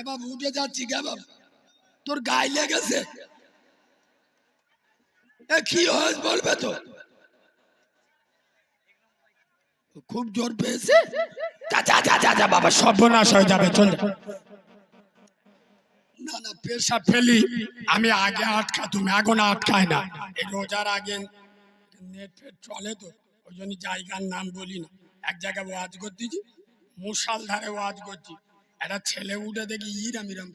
এ বাবু উঠে যাচ্ছি কে তোর গায়ে লেগেছে। এ কি হয় বলবে তো? খুব জোর পেয়েছে? বাবা সর্বনাশ হয়ে যাবে চল। না না পেশা ফেলি। আমি আগে আটকাতুম এখন আটকায় না। এই রোজার আগে নেট ফেট চলে তো ওই জন্য জায়গার নাম বলি না। এক জায়গায় ওয়াজ করতেছি মুসালধারে ওয়াজ করছি। একটা ছেলে উঠে দেখি ইরাম ইরাম।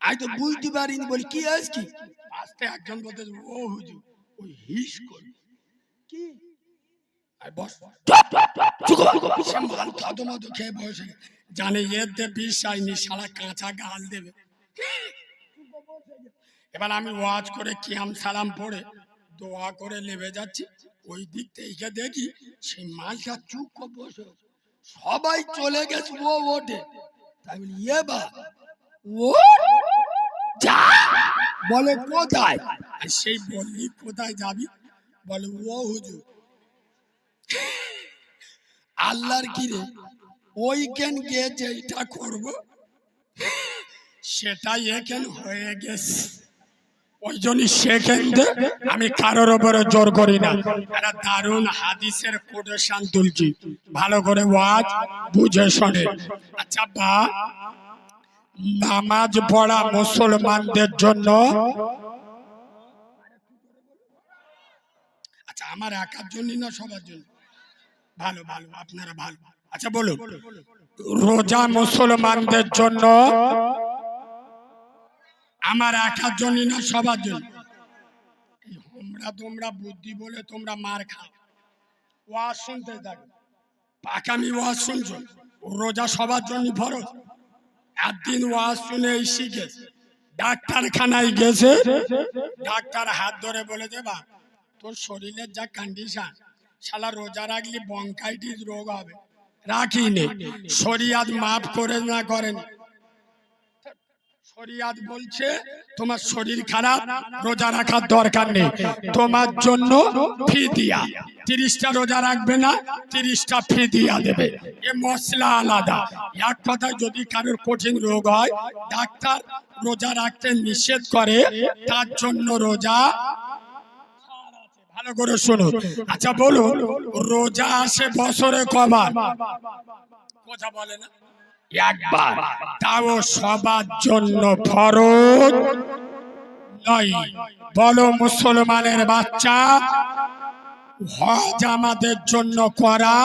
আমি তো বুঝতে পারিনি বলি কি আজ কি? আসতে একজন বলতে ও হুজু ওই হিস করে। কি। জানে এর দে বিষ সারা কাঁচা গাল দেবে। এবার আমি ওয়াজ করে কিয়াম সালাম পড়ে দোয়া করে নেমে যাচ্ছি। ওই দিক থেকে দেখি সেই মালটা চুপ করে বসে সবাই চলে গেছে ও ওঠে। তাই বলি ইয়ে বা ও যা বলে কোথায়? আর সেই বললি, কোথায় যাবি? বলে, ও হুজুর, আল্লাহর কি রে ওইখান গিয়ে যেটা করব, সেটাই এখান হয়ে গেছে। ওই জন্য সেখানে আমি কারোর ওপরে জোর করি না। একটা দারুণ হাদিসের কোটেশন তুলছি। ভালো করে ওয়াজ বুঝে শোনে। আচ্ছা বা, নামাজ পড়া মুসলমানদের জন্য আচ্ছা আমার একার জন্য না সবার জন্য? ভালো ভালো, আপনারা ভালো। আচ্ছা বলুন। রোজা মুসলমানদের জন্য আমার একার জন্য না সবার জন্য। হোমরা তোমরা বুদ্ধি বলে তোমরা মার খাও। ওয়াজ শুনতে থাকো। পাকামি ওয়াজ শুনছো? রোজা সবার জন্য ফরজ। একদিন ওয়াজ শুনে এই শিখেছে ডাক্তারখানায় গেছে। ডাক্তার হাত ধরে বলে দেবা তোর শরীরের যা কন্ডিশন শালা রোজা রাখলে বঙ্কাইটিস রোগ হবে। রাখিনি শরিয়াত মাফ করে না করেন। শরিয়াত বলছে, তোমার শরীর খারাপ, রোজা রাখার দরকার নেই। তোমার জন্য ফি দিয়া। তিরিশটা রোজা রাখবে না, তিরিশটা ফি দিয়া দেবে। এ মশলা আলাদা। এক কথায় যদি কারোর কঠিন রোগ হয়, ডাক্তার রোজা রাখতে নিষেধ করে, তার জন্য রোজা ভালো করে শুনুন। আচ্ছা বলুন, রোজা আসে বছরে কবার? কথা বলে না? একবার তাও সবার জন্য ফরজ নয়। বলো, মুসলমানের বাচ্চা, হজ আমাদের জন্য করা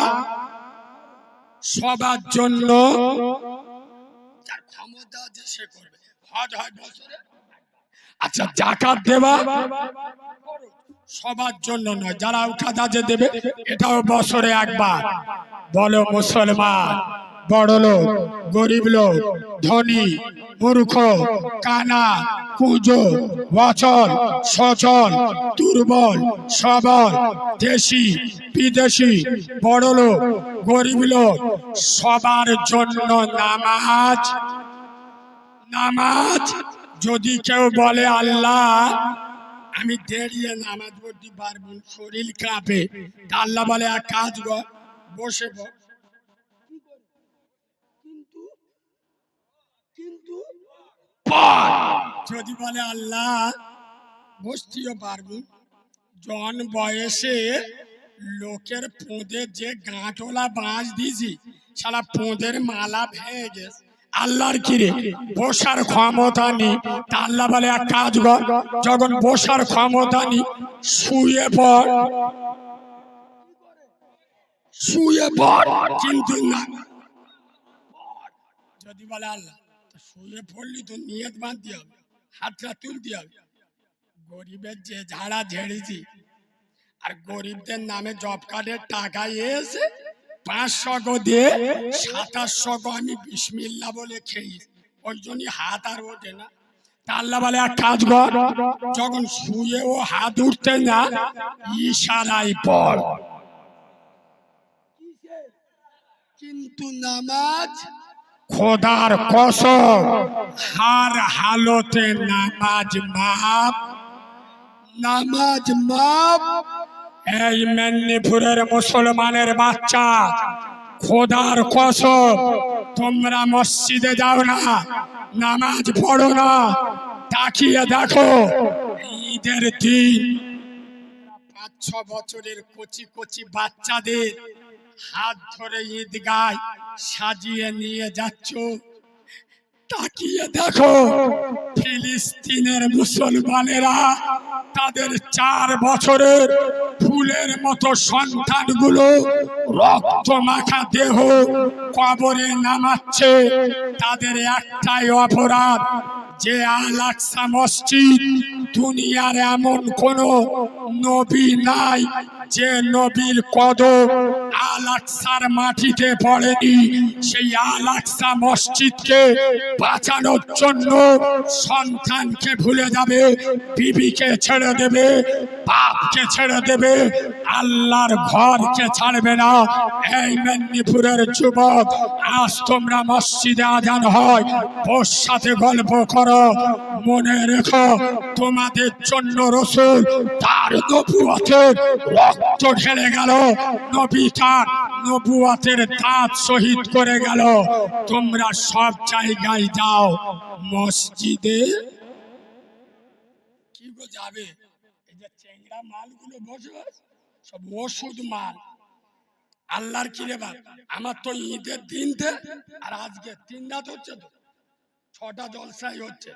সবার জন্য যার ক্ষমতা আছে সে আচ্ছা জাকাত দেবা সবার জন্য নয়, যারা উঠাদা যে দেবে, এটাও বছরে একবার। বলো, মুসলমান বড় লোক, গরিব লোক, ধনী, মূর্খ, কানা, কুজো, অচল, সচল, দুর্বল, সবল, দেশি, বিদেশি, বড় লোক, গরিব লোক, সবার জন্য নামাজ। নামাজ যদি কেউ বলে, আল্লাহ, আমি দেরিয়ে নামাজ পড়তে পারব শরীর কাঁপে আল্লাহ বলে, এক কাজ কর, বসে পড়। কিন্তু কিন্তু যদি বলে আল্লাহ, বসতেও পারব। জন বয়সে লোকের পোঁদে যে গাঁটলা বাঁশ দিয়েছি, সারা পোঁদের মালা ভেঙে গেছে। আল্লাহর কিরে বসার ক্ষমতা নেই। তা আল্লাহ বলে, এক কাজ কর, যখন বসার ক্ষমতা নেই, শুয়ে পড়। শুয়ে পড়, কিন্তু না। যদি বলে আল্লাহ শুয়ে পড়লি তো নিয়ত বাঁধতে হবে, হাতটা তুলতে হবে। গরিবের যে ঝাড়া ঝেড়েছি, আর গরিবদের নামে জব কার্ডের টাকা এসে পাঁচশো গো দিয়ে সাতাশশো গো আমি বিসমিল্লা বলে খেয়ে ওই জন্যই হাত আর ওঠে না। আল্লাহ বলে, এক কাজ কর, যখন শুয়ে ও হাত উঠতে না ইশারাই পড়। কিন্তু নামাজ খোদার কসম। হার হালতে নামাজ মাপ নামাজ মাপ এই মেদিনীপুরের মুসলমানের বাচ্চা, খোদার কসম। তোমরা মসজিদে যাও না, নামাজ পড়ো না। তাকিয়ে দেখো, ঈদের দিন পাঁচ ছ বছরের কচি কচি বাচ্চাদের হাত ধরে ঈদ গায় সাজিয়ে নিয়ে যাচ্ছ। তাকিয়ে দেখো ফিলিস্তিনের মুসলমানেরা তাদের চার বছরের ফুলের মতো সন্তানগুলো রক্ত মাখা দেহ কবরে নামাচ্ছে। তাদের একটাই অপরাধ, যে আল আকসা মসজিদ দুনিয়ার এমন কোন নবী নাই যে নবীর কদম আল আকসার মাটিতে পড়েনি। সেই আল আকসা মসজিদকে বাঁচানোর জন্য সন্তানকে ভুলে যাবে, বিবিকে ছেড়ে দেবে, বাপকে ছেড়ে দেবে আল্লাহর ঘরকে ছাড়বে না। এই মেদিনীপুরের যুবক, আজ তোমরা মসজিদে আজান হয়, ওর সাথে গল্প করো। মনে রেখো, তোমাদের জন্য রসুল তার নবুয়াতের রক্ত ঢেলে গেল। নবী তার নবুয়াতের দাঁত শহীদ করে গেল। তোমরা সব জায়গায় যাও। মসজিদে কি চেংড়া মালগুলো বসে সব ওষুধ মাল। আল্লাহর কি রে আমার তো ঈদের দিনতে আর আজকে তিন রাত হচ্ছে তো, ছটা জলসাই হচ্ছে।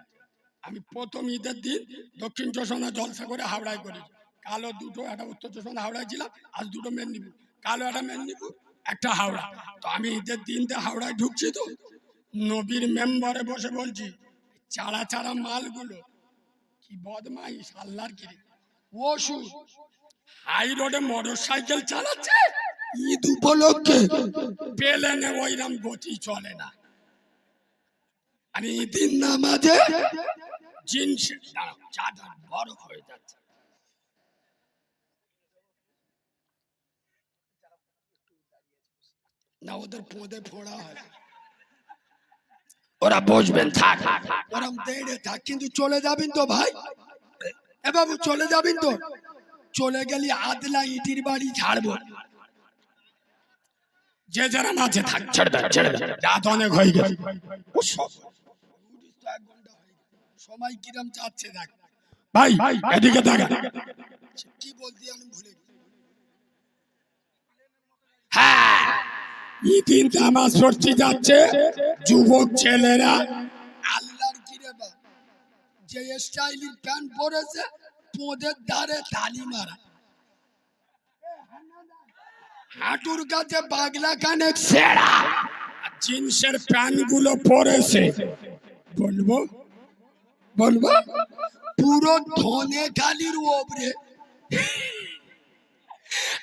আমি প্রথম ঈদের দিন দক্ষিণ চষণা জলসা করে হাওড়ায় করি। কালো দুটো, একটা উত্তর চষণা হাওড়ায় ছিলাম, আজ দুটো মেদিনীপুর। কালো, একটা মেদিনীপুর, একটা হাওড়া। তো আমি ঈদের দিনতে হাওড়ায় ঢুকছি তো, নবীর মেম্বারে বসে বলছি, চারা চারা মালগুলো, কি বদমাইশ, আল্লাহর কি রে? ওষুধ হাই রোডে মোটর সাইকেল চালাচ্ছে? ঈদ উপলক্ষে। পেলেনে ওইরকম গতি চলে না। আর নামাজে জিন্স চাদর বরফ হয়ে যাচ্ছে। না ওদের পোঁদে ফোড়া হয়। ওরা বসবেন থাক। ওরম দেড়ে থাক কিন্তু চলে যাবেন তো ভাই। এ বাবু চলে যাবেন তো। চলে গেলি আদলা ইটির বাড়ি ছাড়বো যে যারা মাঝে থাক, ছেড়ে ছেড়ে অনেক হয়ে সব। সময় কিরম চাচ্ছে দেখ। ভাই, এদিকে দেখা। কি বলতে আমি ভুলে হ্যাঁ ইদিন নামাজ পড়তে যাচ্ছে যুবক ছেলেরা। যে স্টাইলের প্যান্ট পরেছে পোঁদের ধারে তালি মারা। হাঁটুর কাছে বাগলা কানে সেরা জিন্সের প্যান্টগুলো পরেছে। বলব? বলব? পুরো ধনে গালির ওপরে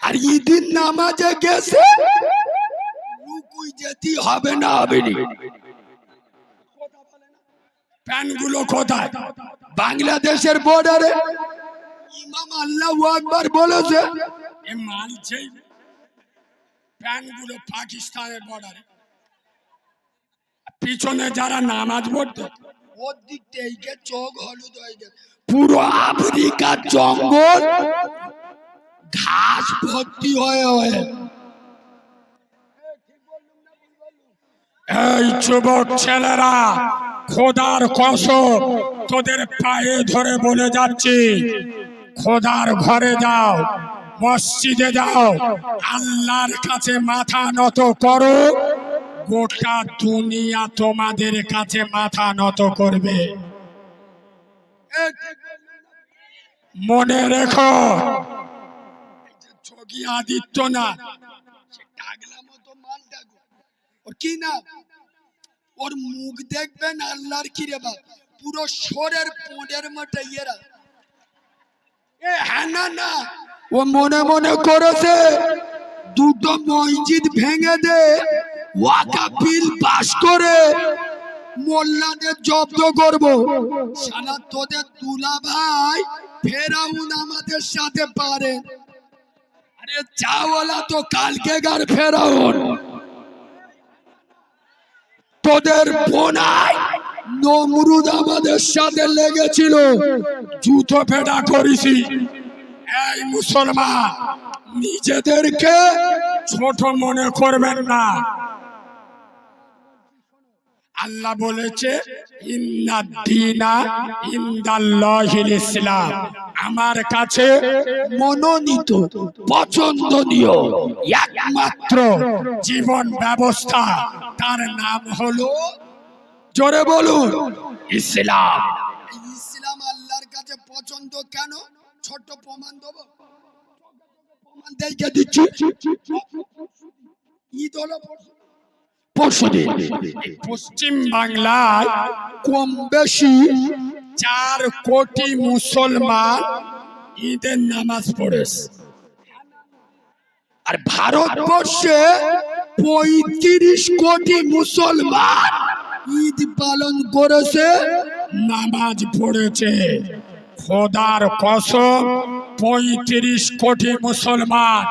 আর ঈদিন নামাজে গেছে। লুকুই যেতে হবে না হবে নি। প্যান্টগুলো কোথায়? বাংলাদেশের বর্ডারে ইমাম আল্লাহ আকবার বলেছে, এ মানছে প্যান্টগুলো পাকিস্তানের বর্ডারে পিছনে যারা নামাজ পড়তো, ওর দিক থেকে চোখ হলুদ হয়ে গেছে। পুরো আফ্রিকার জঙ্গল ঘাস ভর্তি হয়ে হয়ে এই যুবক ছেলেরা, খোদার কসম, তোদের পায়ে ধরে বলে যাচ্ছি, খোদার ঘরে যাও, মসজিদে যাও, আল্লাহর কাছে মাথা নত করো, গোটা দুনিয়া তোমাদের কাছে মাথা নত করবে। মনে রেখো যোগী আদিত্যনাথ সে টাগলা মতো মাল দেখো ওর কি না? ওর মুখ দেখবেন আল্লাহর কি রে বাপ? পুরো সরের পোঁডের মতো ইয়েরা। এ হ্যাঁ না। ও মনে মনে করেছে, দুটো মসজিদ ভেঙে দে ওয়াকা বিল পাস করে মোল্লাদের জব্দ করব। সারা তোদের তুলা ভাই ফেরাউন আমাদের সাথে পারে। আরে চাওয়ালা তো কালকে গার ফেরাউন। তোদের বোনাই নমরুদ আমাদের সাথে লেগেছিল। জুতো পেটা করেছি। এই মুসলমান, নিজেদেরকে ছোট মনে করবেন না। আল্লাহ বলেছে ইসলাম। আমার কাছে মনোনীত, পছন্দনীয় একমাত্র জীবন ব্যবস্থা, তার নাম হলো, জোরে বলুন, ইসলাম। ইসলাম আল্লাহর কাছে পছন্দ কেন? ছোট প্রমাণ দেবো। প্রমাণ দিচ্ছি। ঈদ হলো পরশুদিন পশ্চিম বাংলায় কম বেশি চার কোটি মুসলমান ঈদের নামাজ পড়েছে। আর ভারতবর্ষে পঁয়ত্রিশ কোটি মুসলমান ঈদ পালন করেছে, নামাজ পড়েছে। খোদার কসম, পঁয়ত্রিশ কোটি মুসলমান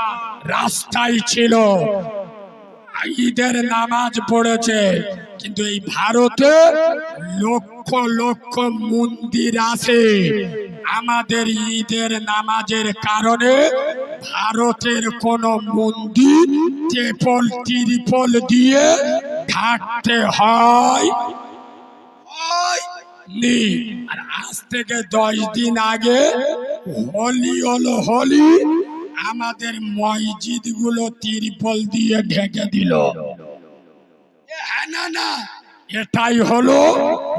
রাস্তায় ছিল। ঈদের নামাজ পড়েছে। কিন্তু এই ভারতে লক্ষ লক্ষ মন্দির আছে। আমাদের ঈদের নামাজের কারণে ভারতের কোন মন্দির টেপল, ত্রিপল দিয়ে ঢাকতে হয় আর আজ থেকে দশ দিন আগে হোলি হলো হোলি আমাদের মসজিদগুলো তিরপল দিয়ে ঢেকে দিল। হ্যাঁ না না। এটাই হলো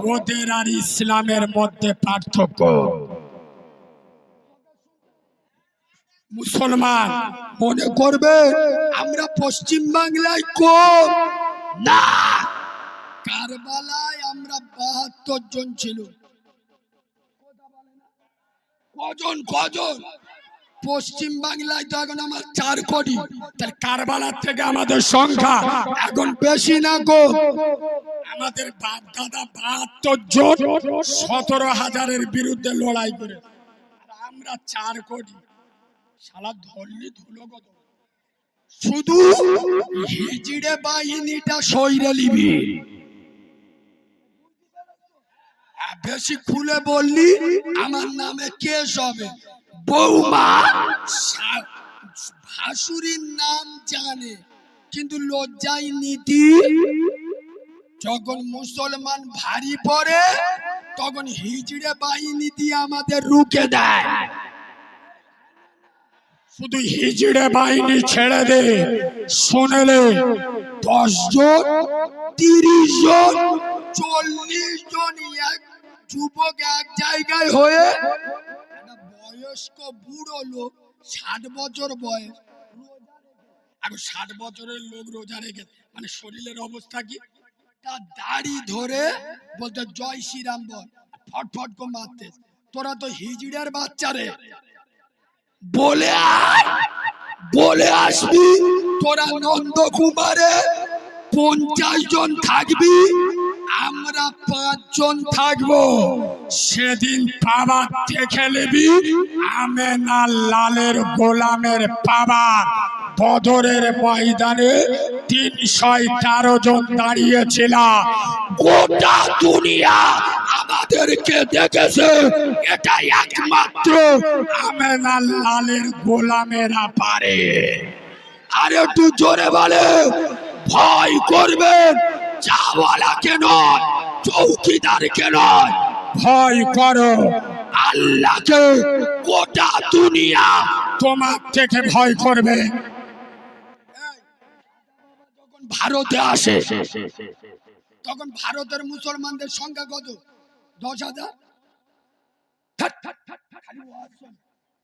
ওদের আর ইসলামের মধ্যে পার্থক্য। মুসলমান, মনে করবে আমরা পশ্চিম বাংলায় কম? না। কারবালায় আমরা বাহাত্তর জন ছিল। কজন কজন? পশ্চিম বাংলায় তো এখন আমার চার কোটি। তাহলে কারবালার থেকে আমাদের সংখ্যা এখন বেশি না গো? আমাদের বাপ দাদা বাহাত্তর জন সতেরো হাজারের বিরুদ্ধে লড়াই করে। আমরা চার কোটি। শালা ধরলি ধুলো কত শুধু হিজড়ে বাহিনীটা সইরে লিবি বেশি খুলে বললি, আমার নামে কেস হবে। বৌমা? ভাসুরির নাম জানে, কিন্তু লজ্জাই নীতি যখন মুসলমান ভারী পড়ে, তখন হিজড়ে বাহিনী দিয়ে আমাদের রুখে দেয়। শুধু হিজড়ে বাহিনী ছেড়ে দে, শুনেলে দশ জন তিরিশ জন চল্লিশ জন এক যুবক এক জায়গায় হয়ে বয়স্ক বুড়ো লোক ষাট বছর বয়স এখন ষাট বছরের লোক রোজা রেখে। মানে শরীরের অবস্থা কি? তার দাড়ি ধরে বলতে জয় শ্রীরাম বল। ফটফট করে মারতে। তোরা তো হিজড়ের বাচ্চা রে। বলে আয়, বলে আসবি। তোরা নন্দকুমারে পঞ্চাশ জন থাকবি। আমরা পাঁচজন থাকব। সেদিন পাবা দেখে নিবি আমেনা লালের গোলামের পাবা বদরের ময়দানে তিনশো তেরো জন দাঁড়িয়েছিল গোটা দুনিয়া আমাদেরকে দেখেছে এটা একমাত্র আমেনা লালের গোলামেরা পারে আর একটু জোরে বলে, ভয় করবেন যা বলা কেন চৌকিদার কেন ভয় করো আল্লাহকে গোটা দুনিয়া তোমার থেকে ভয় করবে যখন ভারতে আসে তখন ভারতের মুসলমানদের সংখ্যা কত দশ হাজার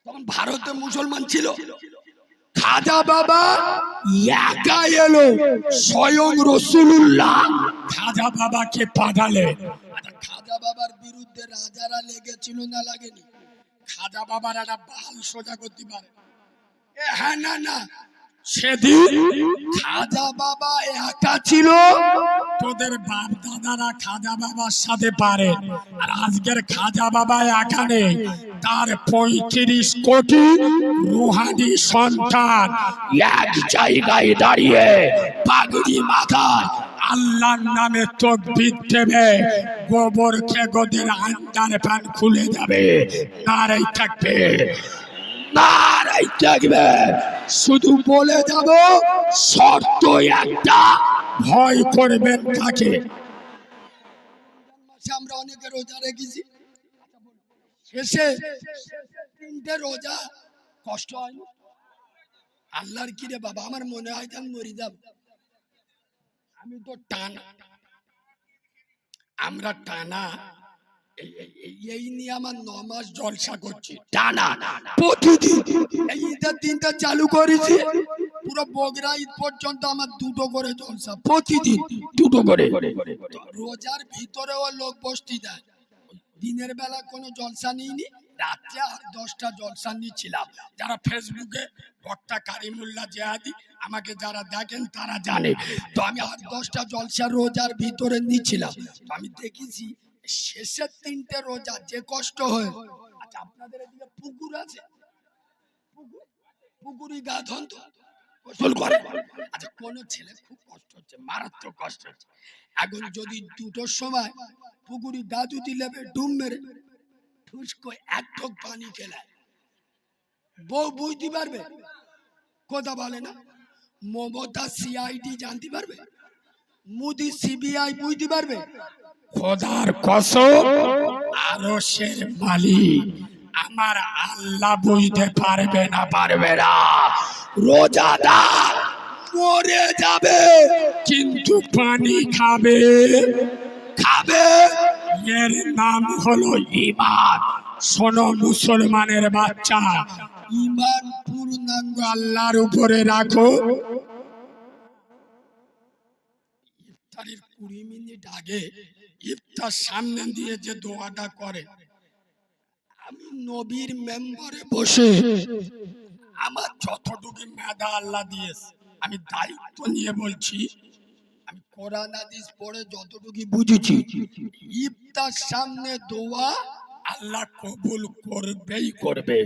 তখন ভারতে মুসলমান ছিল খাজা বাবা একা এলো স্বয়ং রসুল্লাহ খাজা বাবাকে পাঠালে। আচ্ছা, খাজা বাবার বিরুদ্ধে রাজারা লেগেছিল না লাগেনি? খাজা বাবার একটা বাল সোজা করতে পারে। এ হ্যাঁ না না। সেদিন খাজা বাবা একা ছিল তোদের বাপ দাদারা খাজা বাবার সাথে পারে। আর আজকের খাজা বাবা এখানে, তার পঁয়ত্রিশ কোটি রুহানি সন্তান এক জায়গায় দাঁড়িয়ে পাগড়ি মাথায় আল্লাহর নামে তকবির দেবে। গোবর খেগোদের আন্ডার প্যান খুলে যাবে নারাই থাকবে নারাই থাকবে। শুধু বলে যাব, শর্ত একটা ভয় করবেন মাসে আমরা অনেকে রোজা রেখেছি। শেষে তিনটে রোজা। কষ্ট হয় না? আল্লাহর কি রে বাবা? আমার মনে হয় আমি মরে যাব। আমি তো টানা। আমরা টানা। এই- নিয়ে আমার ন মাস জলসা করছি। টানা। প্রতিদিন। এই দিনটা চালু করেছি। পুরো বগরা ঈদ পর্যন্ত আমার দুটো করে জলসা প্রতিদিন দুটো করে। রোজার ভিতরেও লোক বসতি দেয়। দিনের বেলা কোনো জলসা নিইনি রাত্রে আর দশটা জলসা নিচ্ছিলাম। যারা ফেসবুকে ভক্তা কারিমুল্লাহ জেহাদি আমাকে যারা দেখেন তারা জানে। তো আমি আর দশটা জলসা রোজার ভিতরে নিচ্ছিলাম। তো আমি দেখেছি শেষের তিনটে রোজা যে কষ্ট হয়। আচ্ছা আপনাদের এদিকে পুকুর আছে? পুকুর? পুকুরি গা ধন তো গোসল করে। আচ্ছা কোন ছেলে খুব কষ্ট হচ্ছে, মারাত্মক কষ্ট হচ্ছে। এখন যদি দুটোর সময় পুকুরি যদি লেবে ডুম মেরে ঠুসকো এক পানি খেলায়। বউ বুঝতে পারবে? কথা বলে না। মমতা সিআইডি জানতে পারবে? মোদি সিবিআই বুঝতে পারবে? খোদার কসম, আরশের মালিক, আমার আল্লাহ বুঝতে পারবে না পারবে না। রোজাদার মরে যাবে, কিন্তু পানি খাবে। খাবে? এর নাম হলো ইমান শোনো মুসলমানের বাচ্চা ইমান পূর্ণাঙ্গ আল্লাহর উপরে রাখো। ইফতারির কুড়ি মিনিট আগে ইফতার সামনে দিয়ে যে দোয়াটা করে, আমি নবীর মেম্বারে বসে আমার যতটুকু মেধা আল্লাহ দিয়েছে, আমি দায়িত্ব নিয়ে বলছি, আমি কোরআন, হাদিস পড়ে যতটুকু বুঝেছি, ইফতার সামনে দোয়া আল্লাহ কবুল করবেই করবে।